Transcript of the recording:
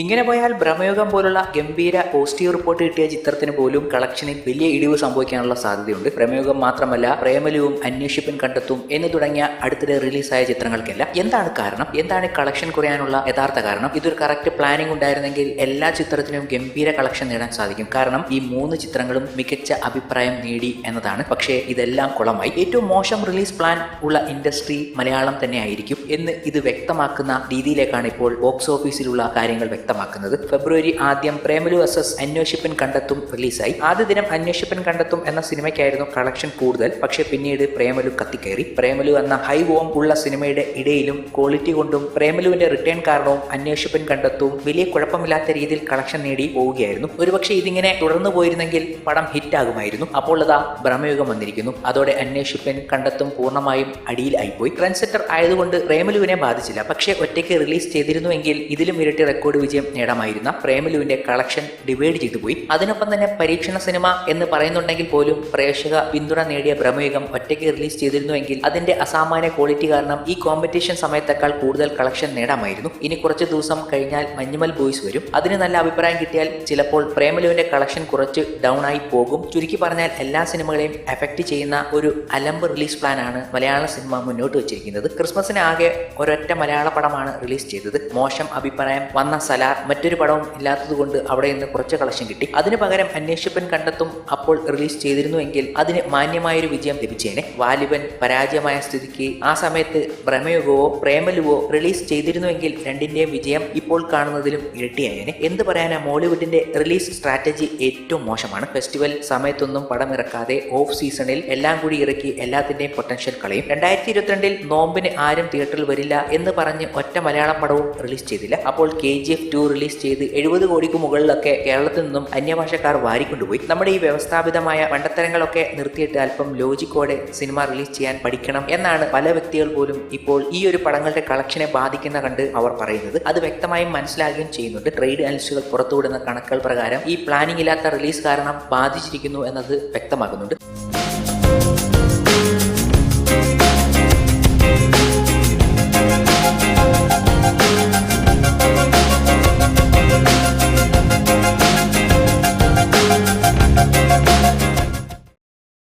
ഇങ്ങനെ പോയാൽ ഭ്രമയുഗം പോലുള്ള ഗംഭീര പോസിറ്റീവ് റിപ്പോർട്ട് കിട്ടിയ ചിത്രത്തിന് പോലും കളക്ഷനിൽ വലിയ ഇടിവ് സംഭവിക്കാനുള്ള സാധ്യതയുണ്ട്. ഭ്രമയുഗം മാത്രമല്ല പ്രേമലുവും അന്വേഷിപ്പൻ കണ്ടെത്തും എന്ന് തുടങ്ങിയ അടുത്തിടെ റിലീസായ ചിത്രങ്ങൾക്കെല്ലാം. എന്താണ് കാരണം? എന്താണ് കളക്ഷൻ കുറയാനുള്ള യഥാർത്ഥ കാരണം? ഇതൊരു കറക്റ്റ് പ്ലാനിംഗ് ഉണ്ടായിരുന്നെങ്കിൽ എല്ലാ ചിത്രത്തിനും ഗംഭീര കളക്ഷൻ നേടാൻ സാധിക്കും. കാരണം ഈ മൂന്ന് ചിത്രങ്ങളും മികച്ച അഭിപ്രായം നേടി എന്നതാണ്. പക്ഷേ ഇതെല്ലാം കുളമായി. ഏറ്റവും മോശം റിലീസ് പ്ലാൻ ഉള്ള ഇൻഡസ്ട്രി മലയാളം തന്നെ ആയിരിക്കും എന്ന് ഇത് വ്യക്തമാക്കുന്ന രീതിയിലേക്കാണ് ഇപ്പോൾ ബോക്സ് ഓഫീസിലുള്ള കാര്യങ്ങൾ വ്യക്തമാക്കുന്നത്. ഫെബ്രുവരി ആദ്യം പ്രേമലു എസ് എസ് അന്വേഷിപ്പൻ കണ്ടെത്തും റിലീസായി ആദ്യ ദിനം അന്വേഷിപ്പൻ കണ്ടെത്തും എന്ന സിനിമയ്ക്കായിരുന്നു കളക്ഷൻ കൂടുതൽ. പക്ഷേ പിന്നീട് പ്രേമലു കത്തിക്കയറി പ്രേമലു എന്ന ഹൈ വോം ഉള്ള സിനിമയുടെ ഇടയിലും ക്വാളിറ്റി കൊണ്ടും പ്രേമലുവിന്റെ റിട്ടേൺ കാരണവും അന്വേഷിപ്പൻ കണ്ടെത്തും വലിയ കുഴപ്പമില്ലാത്ത രീതിയിൽ കളക്ഷൻ നേടി പോവുകയായിരുന്നു. ഒരുപക്ഷെ ഇതിങ്ങനെ തുടർന്നു പോയിരുന്നെങ്കിൽ പടം ഹിറ്റ് ആകുമായിരുന്നു. അപ്പോൾ അതാ ഭ്രമയുഗം വന്നിരിക്കുന്നു. അതോടെ അന്വേഷിപ്പൻ കണ്ടെത്തും പൂർണമായും അടിയിലായിപ്പോയി ട്രെൻഡ് സെറ്റർ ആയതുകൊണ്ട് പ്രേമലുവിനെ ബാധിച്ചില്ല. പക്ഷേ ഒറ്റയ്ക്ക് റിലീസ് ചെയ്തിരുന്നുവെങ്കിൽ ഇതിലും ഇരട്ടി റെക്കോർഡ് വിജയം നേടാമായിരുന്ന പ്രേമലുവിന്റെ കളക്ഷൻ ഡിവൈഡ് ചെയ്തു പോയി അതിനൊപ്പം തന്നെ പരീക്ഷണ സിനിമ എന്ന് പറയുന്നുണ്ടെങ്കിൽ പോലും പ്രേക്ഷക പിന്തുണ നേടിയ ബ്രഹ്മയുഗം ഒറ്റയ്ക്ക് റിലീസ് ചെയ്തിരുന്നുവെങ്കിൽ അതിന്റെ അസാമാന്യ ക്വാളിറ്റി കാരണം ഈ കോമ്പറ്റീഷൻ സമയത്തേക്കാൾ കൂടുതൽ കളക്ഷൻ നേടാമായിരുന്നു. ഇനി കുറച്ച് ദിവസം കഴിഞ്ഞാൽ മഞ്ഞുമൽ ബോയ്സ് വരും. അതിന് നല്ല അഭിപ്രായം കിട്ടിയാൽ ചിലപ്പോൾ പ്രേമലുവിന്റെ കളക്ഷൻ കുറച്ച് ഡൗൺ ആയി പോകും. ചുരുക്കി പറഞ്ഞാൽ എല്ലാ സിനിമകളെയും എഫക്ട് ചെയ്യുന്ന ഒരു അലമ്പ് റിലീസ് പ്ലാൻ ആണ് മലയാള സിനിമ മുന്നോട്ട് വെച്ചിരിക്കുന്നത്. ക്രിസ്മസിന് ആകെ ഒരൊറ്റ മലയാള പടമാണ് റിലീസ് ചെയ്തത്. മോശം അഭിപ്രായം വന്ന സലാർ മറ്റൊരു പടവും ഇല്ലാത്തതുകൊണ്ട് അവിടെ നിന്ന് കുറച്ച് കളക്ഷൻ കിട്ടി. അതിന് പകരം അന്വേഷിപ്പൻ കണ്ടെത്തും അപ്പോൾ റിലീസ് ചെയ്തിരുന്നുവെങ്കിൽ അതിന് മാന്യമായൊരു വിജയം ലഭിച്ചേനെ. വാലിബൻ പരാജയമായ സ്ഥിതിക്ക് ആ സമയത്ത് ഭ്രമയുഗവോ പ്രേമലുവോ റിലീസ് ചെയ്തിരുന്നുവെങ്കിൽ രണ്ടിന്റെയും വിജയം ഇപ്പോൾ കാണുന്നതിലും ഇരട്ടിയായേനെ. എന്ത് പറയാനാ മോളിവുഡിന്റെ റിലീസ് സ്ട്രാറ്റജി ഏറ്റവും മോശമാണ്. ഫെസ്റ്റിവൽ സമയത്തൊന്നും പടം ഇറക്കാതെ ഓഫ് സീസണിൽ എല്ലാം കൂടി ഇറക്കി എല്ലാത്തിന്റെയും പൊട്ടൻഷ്യൽ കളയും. രണ്ടായിരത്തി ഇരുപത്തിരണ്ടിൽ നോമ്പിന് ആരും തിയേറ്ററിൽ വരില്ല എന്ന് പറഞ്ഞ് ഒറ്റ മലയാളം പടവും റിലീസ് ചെയ്തില്ല. അപ്പോൾ K G F two release ചെയ്ത് എഴുപത് കോടിക്ക് മുകളിലൊക്കെ കേരളത്തിൽ നിന്നും അന്യഭാഷക്കാർ വാരിക്കൊണ്ടുപോയി. നമ്മുടെ ഈ വ്യവസ്ഥാപിതമായ മണ്ടത്തരങ്ങളൊക്കെ നിർത്തിയിട്ട് അല്പം ലോജിക്കോടെ സിനിമ റിലീസ് ചെയ്യാൻ പഠിക്കണം എന്നാണ് പല വ്യക്തികൾ പോലും ഇപ്പോൾ ഈ ഒരു പടങ്ങളുടെ കളക്ഷനെ ബാധിക്കുന്ന കണ്ട് അവർ പറയുന്നത്. അത് വ്യക്തമായും മനസ്സിലാകുകയും ചെയ്യുന്നുണ്ട്. ട്രേഡ് അനലിസ്റ്റുകൾ പുറത്തുവിടുന്ന കണക്കുകൾ പ്രകാരം ഈ പ്ലാനിംഗ് ഇല്ലാത്ത റിലീസ് കാരണം ബാധിച്ചിരിക്കുന്നു എന്നത് വ്യക്തമാകുന്നുണ്ട്